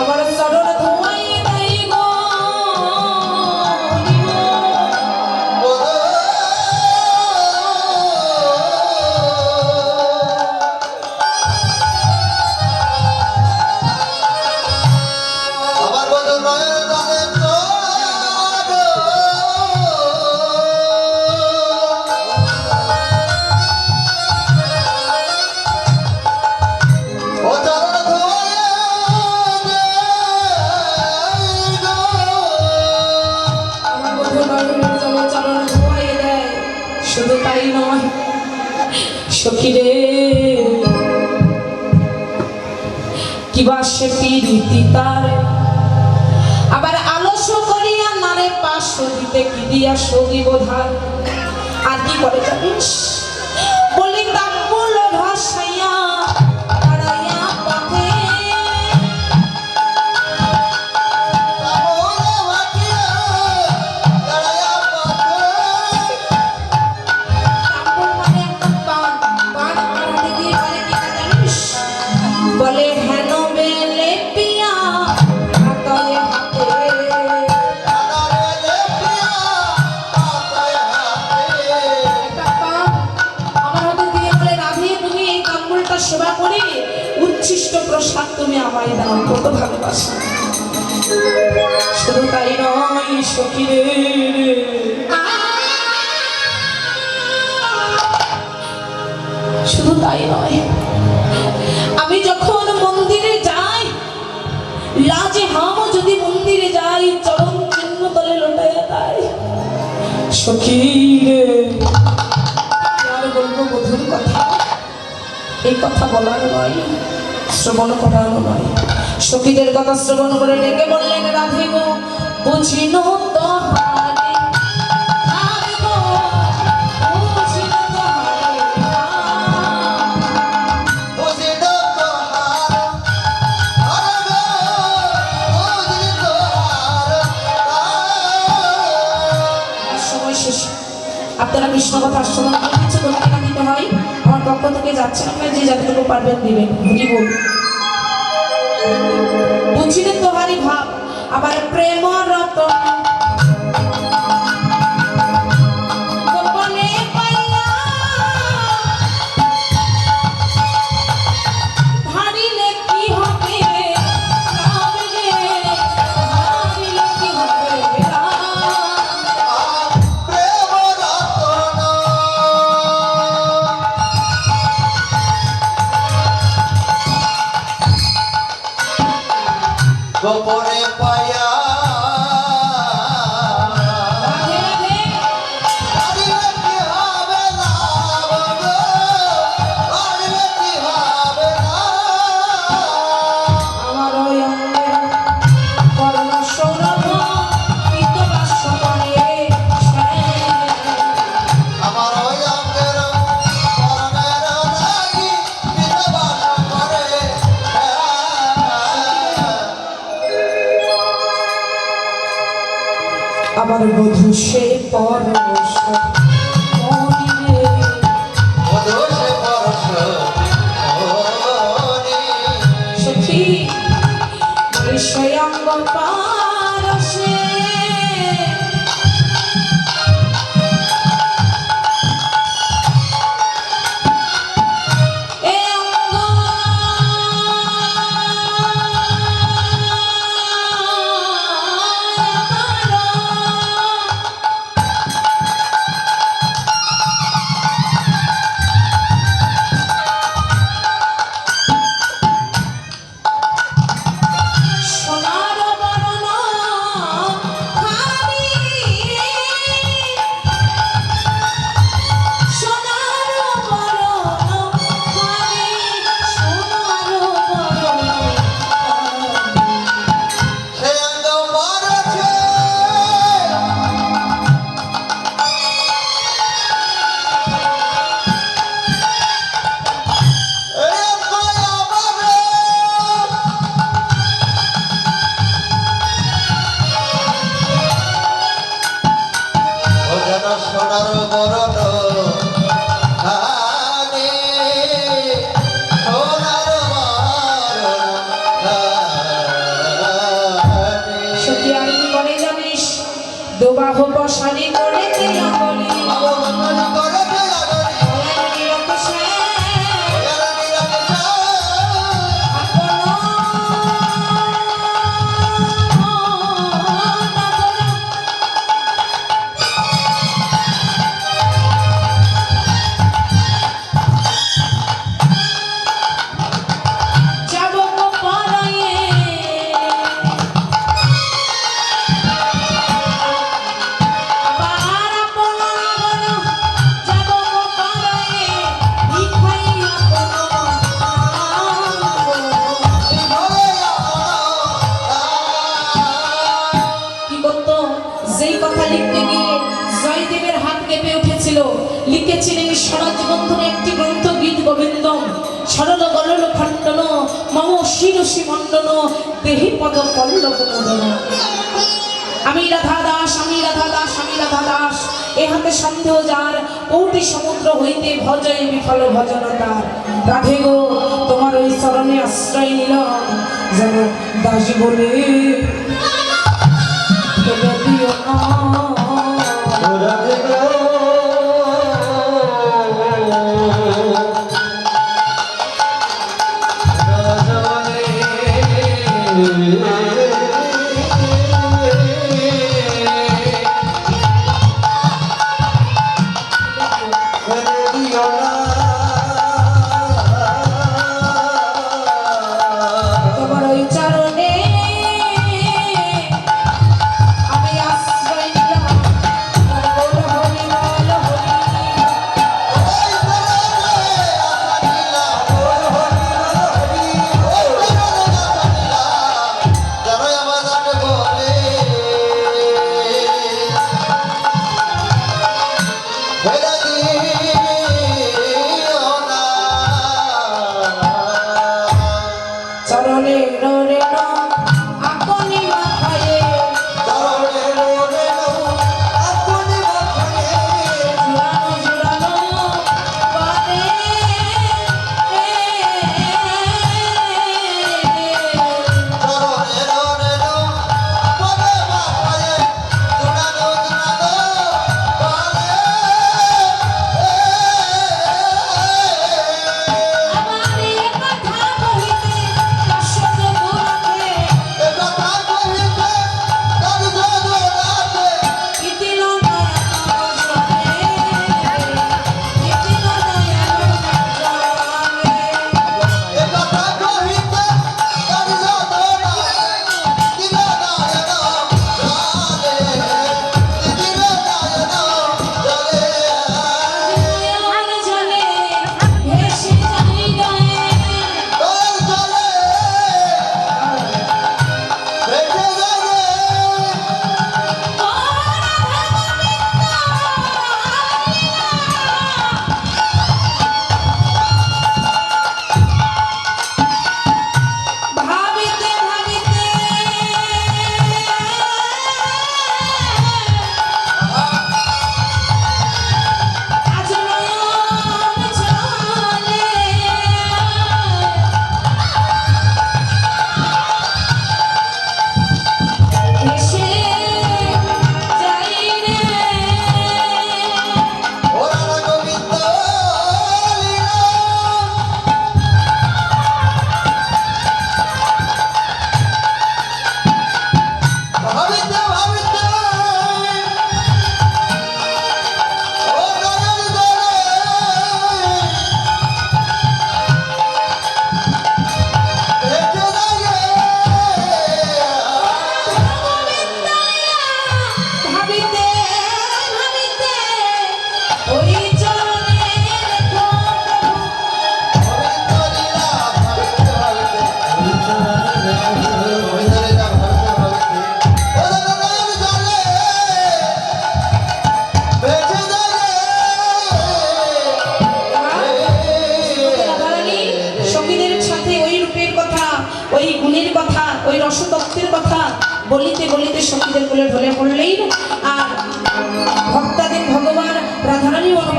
আমার সখী রে কিবা সে পিরিতি তার। আবার আলস্য করিয়া নারে পাশ দিতে কি দিয়া সগি বোধার আর কি করে জানিস? তুমি আমায় দাও কত ভালোবাসা। শুধু তাই নয় সখী রে শুধু তাই নয়, আমি যখন মন্দিরে যাই, লাজে হামও যদি মন্দিরে যাই চরম চিহ্ন তলে লোটাইয়া তাই। সখী রে আর বলব মধুর কথা? এই কথা বলার নয়। শ্রবণ করার নয়। সখীদের কথা শ্রবণ করে ডেকে বললেন রাধে গো বুঝিন তোহারে আপনারা কৃষ্ণ কথা শ্রবণ করে কিছু করে টাকা দিতে হয়। আমার পক্ষ থেকে যাচ্ছে আপনারা যে যতটুকু পারবেন দিবেন। হরি বল বুঝিলেন তোহারি ভাব আবার প্রেম রতন গোপনে সরল গলল খন্ডন মম শিরসি মন্ডন দেহি পদ পল্লব মদন। আমি রাধা দাস, আমি রাধা দাস, আমি রাধা দাস। এ হাতে সন্দেহ যার, কৌটি সমুদ্র হইতে ভজয় বিফল ভজন তার। রাধে গো, তোমার ওই স্মরণে আশ্রয় নিলাম, যেন দাস বলে দিও না। রে রে রে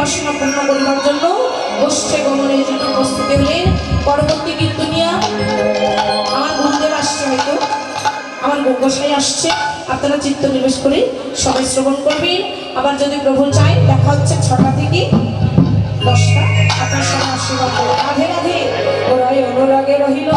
প্রশ্ন পূর্ণ করবার জন্য গোষ্ঠে গমনের জন্য প্রস্তুতি হলেন। পরবর্তী কীর্তনিয়া আমার বন্ধুদের আসছে হয়তো আমার গোসাই আসছে, আপনারা চিত্ত নিবেশ করে সবাই শ্রবণ করবেন। আবার যদি প্রভু চাই দেখা হচ্ছে ছটা থেকে দশটা। আপনার সময় আশীর্বাদ করবেন রাধে রাধে। ওরাই অনুরাগে রহিল।